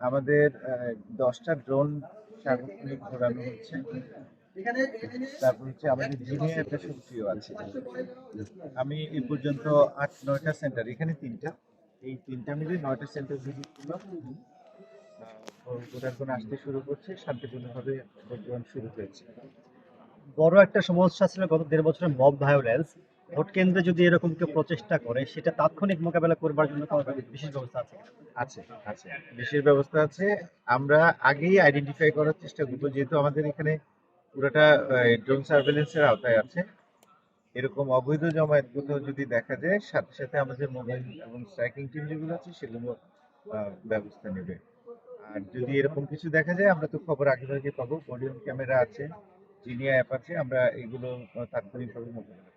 আমাদের দশটা ড্রোন সার্বক্ষণিক ঘোরানো হচ্ছে। তারপর হচ্ছে আমাদের জিনিয়া একটা সক্রিয় আছে। আমি এই পর্যন্ত আট নয়টা সেন্টার এখানে তিনটা। এই তিনটা মিলে নয়টা সেন্টার ভিজিট করলাম। ভোটারগণ আসতে শুরু করছে শান্তিপূর্ণভাবে ভোটগ্রহণ শুরু হয়েছে। বড় একটা সমস্যা ছিল গত দেড় বছরের মব ভায়োলেন্স। ভোট কেন্দ্রে যদি এরকম কেউ প্রচেষ্টা করে সেটা তাৎক্ষণিক মোকাবেলা করবার জন্য কোনো বিশেষ ব্যবস্থা আছে? আছে আছে। বিশেষ ব্যবস্থা আছে। আমরা আগেই আইডেন্টিফাই করার চেষ্টা করব যেহেতু আমাদের এখানে পুরোটা ড্রোন সার্ভেলেন্সের আওতায় আছে। এরকম অবৈধ জমায়েতগুলো যদি দেখা যায়, সাথে সাথে আমাদের মোবাইল এবং স্ট্রাইকিং টিম যেগুলো আছে, সেগুলো ব্যবস্থা নেবে। আর যদি এরকম কিছু দেখা যায়, আমরা তো খবর আগে আগে পাবো। বলিউড ক্যামেরা আছে জিনিয়া অ্যাপ আছে, আমরা এগুলো তাৎক্ষণিকভাবে মোকাবিলা।